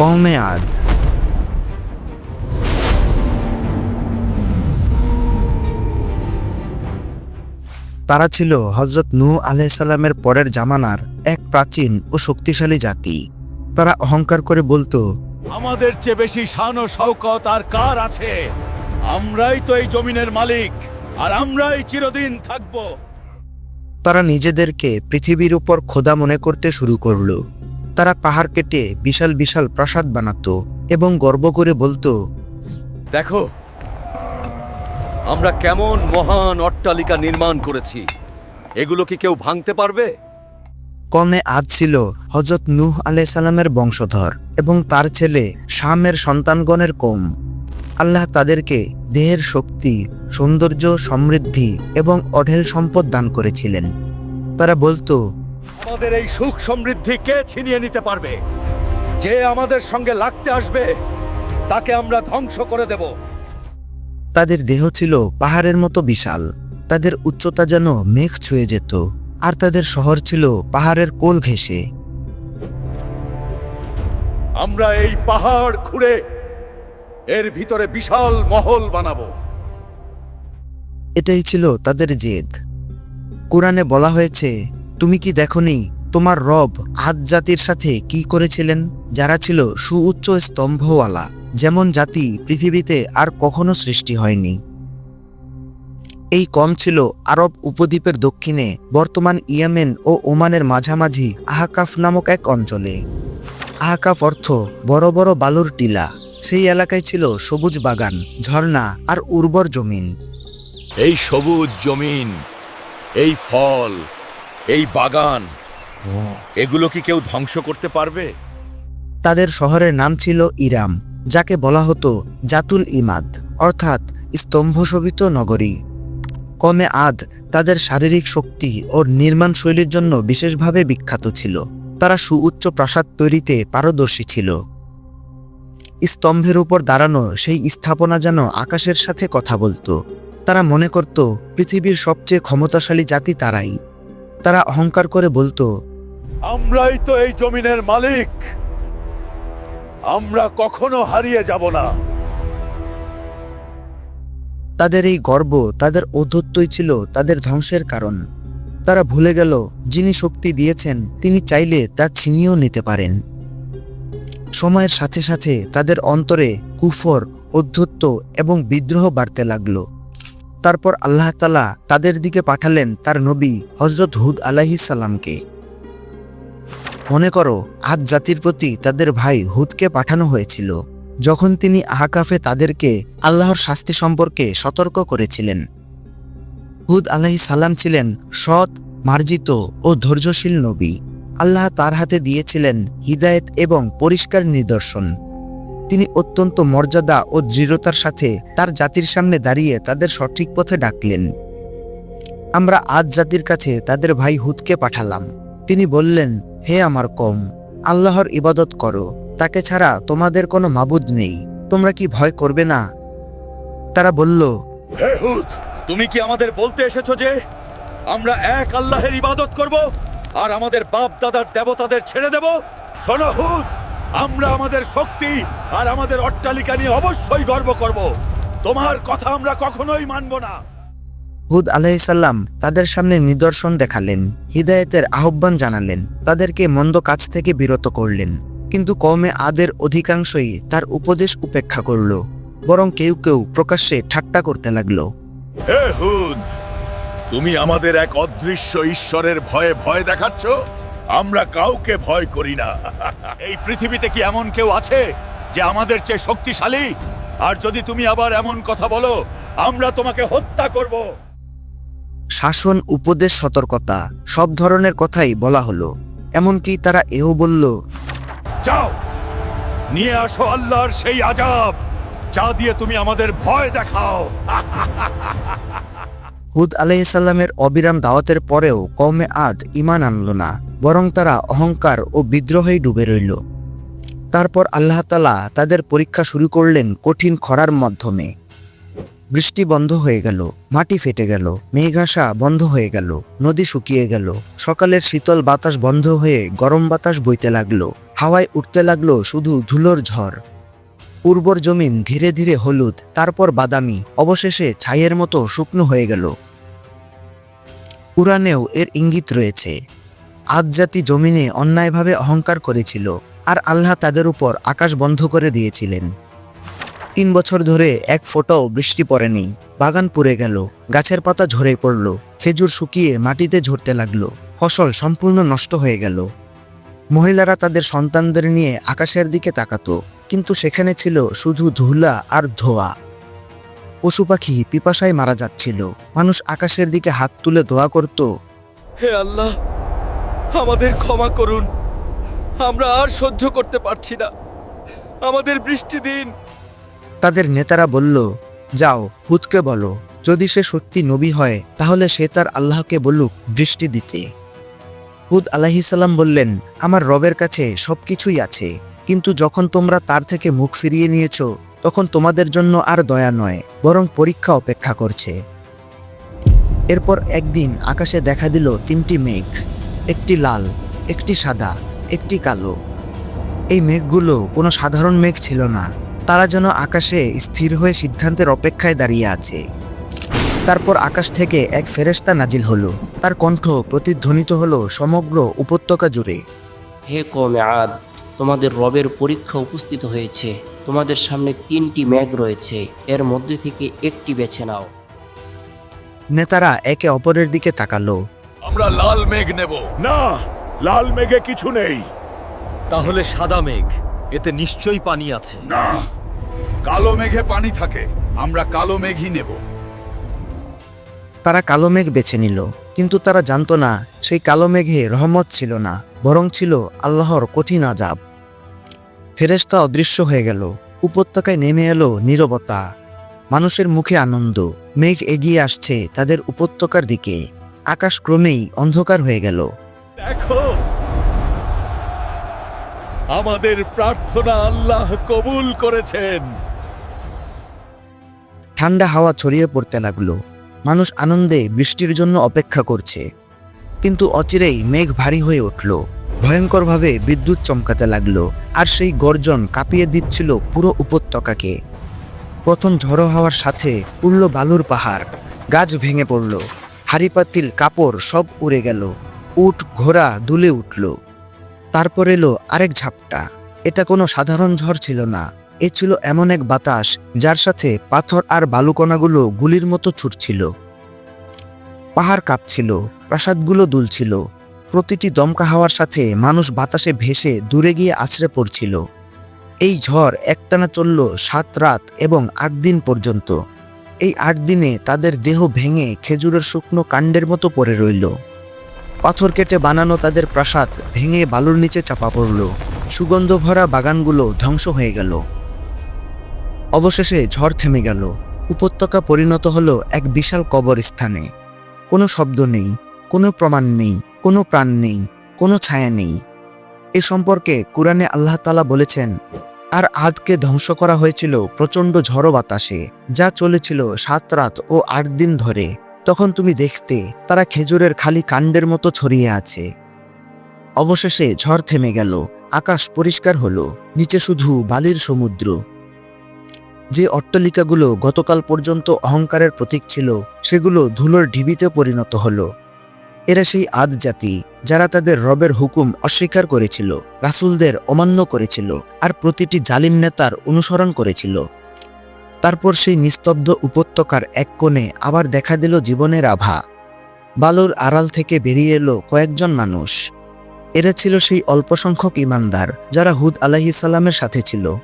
কমে আদ তারা ছিল হজরত নূ আলাইসাল্লামের পরের জামানার এক প্রাচীন ও শক্তিশালী জাতি। তারা অহংকার করে বলতো আমাদের চেয়ে বেশি শান ও শৌকত আর কার আছে? আমরাই তো এই জমিনের মালিক আর আমরাই চিরদিন থাকব। তারা নিজেদেরকে পৃথিবীর উপর খোদা মনে করতে শুরু করল। তারা পাহাড় কেটে বিশাল বিশাল প্রাসাদ বানাতো এবং গর্ব করে বলতো দেখো আমরা কেমন মহান অট্টালিকা নির্মাণ করেছি। এগুলো কি কেউ ভাঙতে পারবে? কমে আজ ছিল হজরত নূহ আলাইসাল্লামের বংশধর এবং তার ছেলে শামের সন্তানগণের কম। আল্লাহ তাদেরকে দেহের শক্তি সৌন্দর্য সমৃদ্ধি এবং অঢেল সম্পদ দান করেছিলেন। তারা বলতো আমাদের এই সুখ সমৃদ্ধি কে ছিনিয়ে নিতে পারবে? যে আমাদের সঙ্গে লাগতে আসবে তাকে আমরা ধ্বংস করে দেব। তাদের দেহ ছিল পাহাড়ের মতো বিশাল। তাদের উচ্চতা যেন মেঘ ছুঁয়ে যেত আর তাদের শহর ছিল পাহাড়ের কোল ঘেঁষে। আমরা এই পাহাড় খুঁড়ে এর ভিতরে বিশাল মহল বানাবো। এটাই ছিল তাদের জেদ। কোরআনে বলা হয়েছে তুমি কি দেখনি তোমার রব আদ জাতির সাথে কি করেছিলেন? যারা ছিল সুউচ্চ স্তম্ভওয়ালা, যেমন জাতি পৃথিবীতে আর কখনো সৃষ্টি হয়নি। এই কম ছিল আরব উপদ্বীপের দক্ষিণে, বর্তমান ইয়েমেন ও ওমানের মাঝামাঝি আহাকাফ নামক এক অঞ্চলে। আহাকাফ অর্থ বড় বড় বালুর টিলা। সেই এলাকায় ছিল সবুজ বাগান, ঝর্ণা আর উর্বর জমিন। এই সবুজ জমিন, এই ফল এই বাগান, এগুলো কি কেউ ধ্বংস করতে পারবে? তাদের শহরের নাম ছিল ইরাম, যাকে বলা হতো জাতুল ইমাদ, অর্থাৎ স্তম্ভশোভিত নগরী। কমে আদ তাদের শারীরিক শক্তি ও নির্মাণ শৈলীর জন্য বিশেষভাবে বিখ্যাত ছিল। তারা সুউচ্চ প্রাসাদ তৈরিতে পারদর্শী ছিল। স্তম্ভের উপর দাঁড়ানো সেই স্থাপনা যেন আকাশের সাথে কথা বলতো। তারা মনে করত, পৃথিবীর সবচেয়ে ক্ষমতাশালী জাতি তারাই। তারা অহংকার করে বলতো আমরাই তো এই জমিনের মালিক। আমরা কখনো হারিয়ে যাব না। তাদের এই গর্ব তাদের ঔদ্ধত্যই ছিল তাদের ধ্বংসের কারণ। তারা ভুলে গেল যিনি শক্তি দিয়েছেন তিনি চাইলে তা ছিনিয়েও নিতে পারেন। সময়ের সাথে সাথে তাদের অন্তরে কুফর অধ্যত্ত এবং বিদ্রোহ বাড়তে লাগল। তারপর আল্লাহ তালা তাদের দিকে পাঠালেন তার নবী হজরত হুদ সালামকে। মনে করো আদ জাতির প্রতি তাদের ভাই হুদকে পাঠানো হয়েছিল। যখন তিনি আহাকাফে তাদেরকে আল্লাহর শাস্তি সম্পর্কে সতর্ক করেছিলেন। হুদ আলাহি সাল্লাম ছিলেন সৎ, মার্জিত ও ধৈর্যশীল নবী। আল্লাহ তার হাতে দিয়েছিলেন হিদায়েত এবং পরিষ্কার নিদর্শন। তিনি অত্যন্ত মর্যাদা ও দৃঢ়তার সাথে তার জাতির সামনে দাঁড়িয়ে তাদের সঠিক পথে ডাকলেন। আমরা আজ জাতির কাছে তাদের ভাই হুদকে পাঠালাম। তিনি বললেন, হে আমার কম, আল্লাহর ইবাদত করো। তাকে ছাড়া তোমাদের কোনো মাবুদ নেই। তোমরা কি ভয় করবে না? তারা বলল, হে হুদ, তুমি কি আমাদের বলতে এসেছ যে আমরা এক আল্লাহের ইবাদত করব আর আমাদের বাপ দাদার দেবতাদের ছেড়ে দেব? শোনো হুদ আমরা আমাদের শক্তি আর আমাদের অট্টালিকা নিয়ে অবশ্যই গর্ব করব। তোমার কথা আমরা কখনোই মানব না। হুদ আলাইসাল্লাম তাদের সামনে নিদর্শন দেখালেন হিদায়েতের আহ্বান জানালেন তাদেরকে মন্দ কাজ থেকে বিরত করলেন। কিন্তু কমে আদের অধিকাংশই তার উপদেশ উপেক্ষা করল বরং কেউ কেউ প্রকাশ্যে ঠাট্টা করতে লাগল। হে হুদ তুমি আমাদের এক অদৃশ্য ঈশ্বরের ভয়ে ভয় দেখাচ্ছ? আমরা কাউকে ভয় করি না। এই পৃথিবীতে কি এমন কেউ আছে যে আমাদের চেয়ে শক্তিশালী? আর যদি তুমি আবার এমন কথা বলো আমরা তোমাকে হত্যা করব। শাসন উপদেশ সতর্কতা সব ধরনের কথাই বলা হলো। এমনকি তারা এও বলল যাও নিয়ে আসো আল্লাহর সেই আজাব যা দিয়ে তুমি আমাদের ভয় দেখাও। হুদ আলাইসাল্লামের অবিরাম দাওয়াতের পরেও কমে আদ ইমান আনল না। বরং তারা অহংকার ও বিদ্রোহেই ডুবে রইল। তারপর আল্লাহ তালা তাদের পরীক্ষা শুরু করলেন কঠিন খরার মাধ্যমে। বৃষ্টি বন্ধ হয়ে গেল, মাটি ফেটে গেল মেঘাসা বন্ধ হয়ে গেল, নদী শুকিয়ে গেল, সকালের শীতল বাতাস বন্ধ হয়ে গরম বাতাস বইতে লাগল, হাওয়ায় উঠতে লাগল শুধু ধুলোর ঝড়। উর্বর জমিন ধীরে ধীরে হলুদ, তারপর বাদামি, অবশেষে ছাইয়ের মতো শুকনো হয়ে গেল। পুরাণেও এর ইঙ্গিত রয়েছে। আদ জাতি জমিনে অন্যায়ভাবে অহংকার করেছিল আর আল্লাহ তাদের উপর আকাশ বন্ধ করে দিয়েছিলেন। তিন বছর ধরে এক ফোঁটাও বৃষ্টি পড়েনি। বাগান পুড়ে গেল, গাছের পাতা ঝরে পড়ল, খেজুর শুকিয়ে মাটিতে ঝরতে লাগল, ফসল সম্পূর্ণ নষ্ট হয়ে গেল। মহিলারা তাদের সন্তানদের নিয়ে আকাশের দিকে তাকাতো, কিন্তু সেখানে ছিল শুধু ধুলা আর ধোয়া। পশু পাখি পিপাসায় মারা যাচ্ছিল, মানুষ আকাশের দিকে হাত তুলে দোয়া করত, হে আল্লাহ আমাদের ক্ষমা করুন। আমরা আর সহ্য করতে পারছি না। আমাদের বৃষ্টি দিন। তাদের নেতারা বলল, যাও হুদকে বলো। যদি সে সত্যি নবী হয়, তাহলে সে তার আল্লাহকে বলুক, বৃষ্টি দিতে। হুদ আলাহিসাল্লাম বললেন, আমার রবের কাছে সব কিছুই আছে। কিন্তু যখন তোমরা তার থেকে মুখ ফিরিয়ে নিয়েছ, তখন তোমাদের জন্য আর দয়া নয়, বরং পরীক্ষা অপেক্ষা করছে। এরপর একদিন আকাশে দেখা দিল তিনটি মেঘ। একটি লাল একটি সাদা একটি কালো। এই মেঘগুলো কোনো সাধারণ মেঘ ছিল না। তারা যেন আকাশে স্থির হয়ে সিদ্ধান্তের অপেক্ষায় দাঁড়িয়ে আছে। তারপর আকাশ থেকে এক ফেরেশতা নাজিল হলো। তার কণ্ঠ প্রতিধ্বনিত হলো সমগ্র উপত্যকা জুড়ে। হে কমে আদ তোমাদের রবের পরীক্ষা উপস্থিত হয়েছে। তোমাদের সামনে তিনটি মেঘ রয়েছে। এর মধ্যে থেকে একটি বেছে নাও। নেতারা একে অপরের দিকে তাকালো। আমরা লাল মেঘ নেব। না লাল মেঘে কিছু নেই। তাহলে সাদা মেঘ এতে নিশ্চয়ই পানি আছে। না কালো মেঘে পানি থাকে আমরা কালো মেঘই নেব। তারা কালো মেঘ বেছে নিল কিন্তু তারা জানতো না সেই কালো মেঘে রহমত ছিল না বরং ছিল আল্লাহর কঠিন আজাব ফেরেশতা অদৃশ্য হয়ে গেল উপত্যকায় নেমে এলো নীরবতা। মানুষের মুখে আনন্দ মেঘ এগিয়ে আসছে তাদের উপত্যকার দিকে। আকাশ ক্রমেই অন্ধকার হয়ে গেল। দেখো। আমাদের প্রার্থনা আল্লাহ কবুল করেছেন। ঠান্ডা হাওয়া ছড়িয়ে পড়তে লাগল। মানুষ আনন্দে বৃষ্টির জন্য অপেক্ষা করছে। কিন্তু অচিরেই মেঘ ভারী হয়ে উঠল। ভয়ঙ্করভাবে বিদ্যুৎ চমকাতে লাগল। আর সেই গর্জন কাঁপিয়ে দিচ্ছিল পুরো উপত্যকাকে। প্রথম ঝড়ো হওয়ার সাথে উড়ল বালুর পাহাড়। গাছ ভেঙে পড়ল। হাড়িপাতিল, কাপড় সব উড়ে গেল। উট, ঘোড়া দুলে উঠল। তারপর এলো আরেক ঝাপটা। এটা কোনো সাধারণ ঝড় ছিল না। এ ছিল এমন এক বাতাস, যার সাথে পাথর আর বালুকণাগুলো গুলির মতো ছুটছিল। পাহাড় কাঁপছিল, প্রাসাদগুলো দুলছিল। প্রতিটি দমকা হাওয়ার সাথে মানুষ বাতাসে ভেসে দূরে গিয়ে আছড়ে পড়ছিল। এই ঝড় একটানা চলল সাত রাত এবং আট দিন পর্যন্ত। এই আট দিনে তাদের দেহ ভেঙে খেজুরের শুকনো কাণ্ডের মতো পড়ে রইল। পাথর কেটে বানানো তাদের প্রাসাদ ভেঙে বালুর নিচে চাপা পড়ল। সুগন্ধ ভরা বাগানগুলো ধ্বংস হয়ে গেল। অবশেষে ঝড় থেমে গেল। উপত্যকা পরিণত হলো এক বিশাল কবরস্থানে। কোনো শব্দ নেই, কোনো প্রমাণ নেই, কোনো প্রাণ নেই, কোনো ছায়া নেই। এ সম্পর্কে কুরআনে আল্লাহ তালা বলেছেন আর আদকে ধ্বংস করা হয়েছিল প্রচণ্ড ঝড়ো বাতাসে, যা চলেছিল সাত রাত ও আট দিন ধরে। তখন তুমি দেখতে, তারা খেজুরের খালি কাণ্ডের মতো ছড়িয়ে আছে। অবশেষে ঝড় থেমে গেল, আকাশ পরিষ্কার হলো, নিচে শুধু বালির সমুদ্র। যে অট্টালিকাগুলো গতকাল পর্যন্ত অহংকারের প্রতীক ছিল, সেগুলো ধুলোর ঢিবিতে পরিণত হলো। এরা সেই আদ জাতি, যারা তাদের রবের হুকুম অস্বীকার করেছিল, রাসূলদের অমান্য করেছিল, আর প্রতিটি জালিম নেতার অনুসরণ করেছিল। তারপর সেই নিস্তব্ধ উপত্যকার এক কোণে আবার দেখা দিল জীবনের আভা। বালুর আড়াল থেকে বেরিয়ে এলো কয়েকজন মানুষ। এরা ছিল সেই অল্প সংখ্যক ইমানদার, যারা হুদ আলাহিসাল্লামের সাথে ছিল।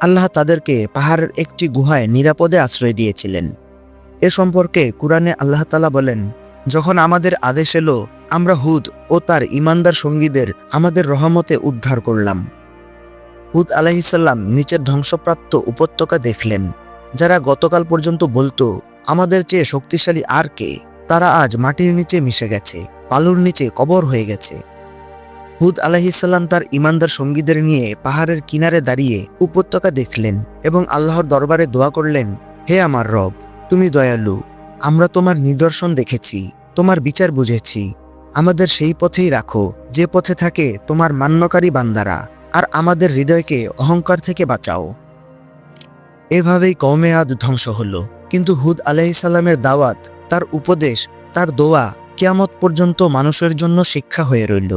আল্লাহ তাদেরকে পাহাড়ের একটি গুহায় নিরাপদে আশ্রয় দিয়েছিলেন। এ সম্পর্কে কুরআনে আল্লাহ তালা বলেন যখন আমাদের আদেশ এলো, আমরা হুদ ও তার ইমানদার সঙ্গীদের আমাদের রহমতে উদ্ধার করলাম। হুদ আলাহিসাল্লাম নিচের ধ্বংসপ্রাপ্ত উপত্যকা দেখলেন, যারা গতকাল পর্যন্ত বলতো, আমাদের চেয়ে শক্তিশালী আর কে? তারা আজ মাটির নিচে মিশে গেছে পালুর নিচে কবর হয়ে গেছে। হুদ আলাহিসাল্লাম তার ইমানদার সঙ্গীদের নিয়ে পাহাড়ের কিনারে দাঁড়িয়ে উপত্যকা দেখলেন এবং আল্লাহর দরবারে দোয়া করলেন, হে আমার রব, তুমি দয়ালু আমরা তোমার নিদর্শন দেখেছি, তোমার বিচার বুঝেছি। আমাদের সেই পথেই রাখো, যে পথে থাকে তোমার মান্যকারী বান্দারা, আর আমাদের হৃদয়কে অহংকার থেকে বাঁচাও। এভাবেই কৌমে আদ ধ্বংস হল, কিন্তু হুদ আলাইসাল্লামের দাওয়াত, তার উপদেশ, তার দোয়া, কিয়ামত পর্যন্ত মানুষের জন্য শিক্ষা হয়ে রইল।